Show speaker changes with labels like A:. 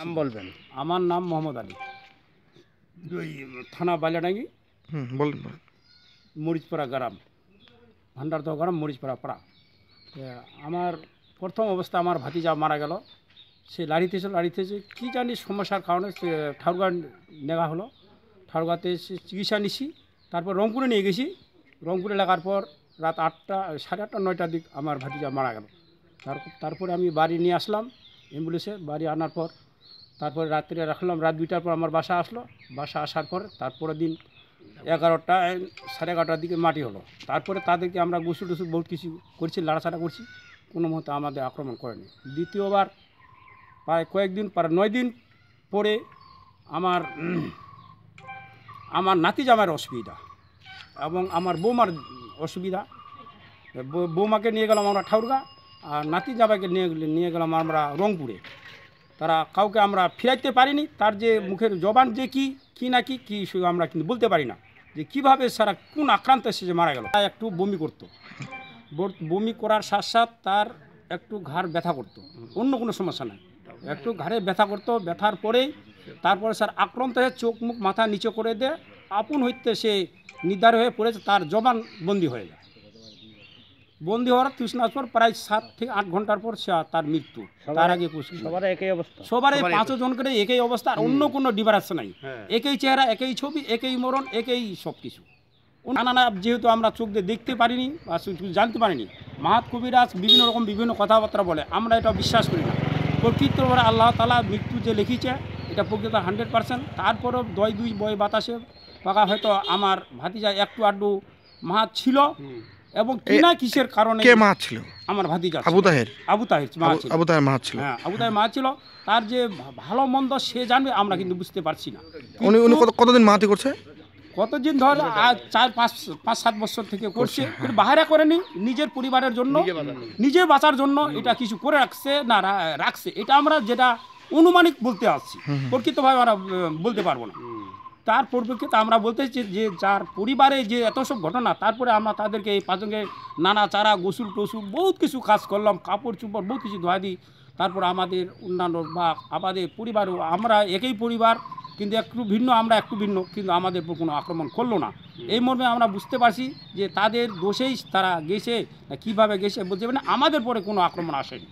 A: নাম বলবেন।
B: আমার নাম মোহাম্মদ আলী। ওই থানা বালিয়াডাঙ্গি।
C: হুম বলেন বলেন।
B: মরিচপাড়া গ্রাম। ভান্ডারদহ গ্রাম মরিচপাড়া পাড়া। আমার প্রথম অবস্থা আমার ভাতিজা মারা গেল। সে লাড়িতে ছিল লাড়িতে এসে কী জানি সমস্যার কারণে সে ঠাকুরগা নেওয়া হলো। ঠাকুরগাতে এসে চিকিৎসা নিছি তারপর রংপুরে নিয়ে গেছি। রংপুরে লাগার পর রাত আটটা সাড়ে আটটা নয়টার দিক আমার ভাতিজা মারা গেল। তারপরে আমি বাড়ি নিয়ে আসলাম। অ্যাম্বুলেন্সে বাড়ি আনার পর তারপরে রাত্রে রাখলাম। রাত দুইটার পর আমার বাসা আসলো। বাসা আসার পর তারপরের দিন এগারোটা সাড়ে এগারোটার দিকে মাটি হলো। তারপরে তাদেরকে আমরা গোসল টুসু বহুত কিছু করছি লাড়াছাড়া করছি। কোনো মতে আমাদের আক্রমণ করেনি। দ্বিতীয়বার প্রায় কয়েকদিন, প্রায় নয় দিন পরে আমার আমার নাতি জামার অসুবিধা এবং আমার বৌমার অসুবিধা। বৌমাকে নিয়ে গেলাম আমরা ঠাউরগা আর নাতি জামাকে নিয়ে নিয়ে গেলাম আমরা রংপুরে। তারা কাউকে আমরা ফিরাইতে পারিনি। তার যে মুখের জবান যে কি কি না কি কি আমরা কিন্তু বলতে পারি না। যে কীভাবে সারা কোন আক্রান্ত সে যে মারা গেল। তা একটু বমি করতো। বমি করার সাথ সাথ তার একটু ঘাড় ব্যথা করতো। অন্য কোনো সমস্যা নাই। একটু ঘাড়ে ব্যথা করতো। ব্যথার পরেই তারপরে স্যার আক্রান্ত হয়ে চোখ মুখ মাথা নিচে করে দিয়ে আপন হইতে সে নির্ধার হয়ে পড়েছে। তার জবান বন্দি হয়ে যায় বন্দি হওয়ার তৃষ্ণার পর প্রায় সাত থেকে আট ঘণ্টার পর সে তার মৃত্যু। তার আগে
A: সবার একই অবস্থা।
B: সবার এই পাঁচশো জন করে একই অবস্থা আর অন্য কোনো ডিফারেন্স নাই। একই চেহারা একই ছবি একই মরণ একই সব কিছু নানা যেহেতু আমরা চোখ দিয়ে দেখতে পারিনি বা জানতে পারিনি মাহাত কবিরাজ বিভিন্ন রকম বিভিন্ন কথাবার্তা বলে আমরা এটা বিশ্বাস করি না। প্রকৃত আল্লাহ তালা মৃত্যু যে লিখিছে এটা প্রকৃত হান্ড্রেড পার্সেন্ট। তারপরেও দই দুই বই বাতাসে পাকা হয়তো আমার ভাতিজা একটু আড্ডু মাহাত ছিল। এবং কিনা কিসের কারণে
C: কে মা ছিল?
B: আমার ভাতিজা ছিল।
C: আবু তাহের।
B: আবু তাহির মা ছিল।
C: আবু তাহের মা ছিল।
B: হ্যাঁ আবু তাহের মা ছিল। তার যে ভা- ভালো মন্দ সে জানবে আমরা কিন্তু বুঝতে পারছি না।
C: উনি উনি কত কতদিন মাহাতি করছে?
B: কতদিন ধর আজ চার পাঁচ পাঁচ সাত বছর থেকে করছে। কিন্তু বাহারে করেনি নিজের পরিবারের জন্য নিজে বাঁচার জন্য। এটা কিছু করে রাখছে না রা- রাখছে। এটা আমরা যেটা অনুমানিক বলতে আসছি। প্রকৃতভাবে আমরা আহ, বলতে পারব না। তার পরিপ্রেক্ষিতে আমরা বলতে চাই যে যার পরিবারে যে এত সব ঘটনা, তারপরে আমরা তাদেরকে এই পাঁচজনকে নানা চারা, গোসুল টসুল, বহুত কিছু কাজ করলাম, কাপড় চুপড়, বহুত কিছু ধোয়া দিই তারপর আমাদের অন্যান্য বা আমাদের পরিবারও আমরা একই পরিবার, কিন্তু একটু ভিন্ন, আমরা একটু ভিন্ন, কিন্তু আমাদের উপর কোনো আক্রমণ করল না। এই মর্মে আমরা বুঝতে পারছি যে তাদের দোষেই তারা গেছে কীভাবে গেছে বলতে পারি না, আমাদের পরে কোনো আক্রমণ আসেনি।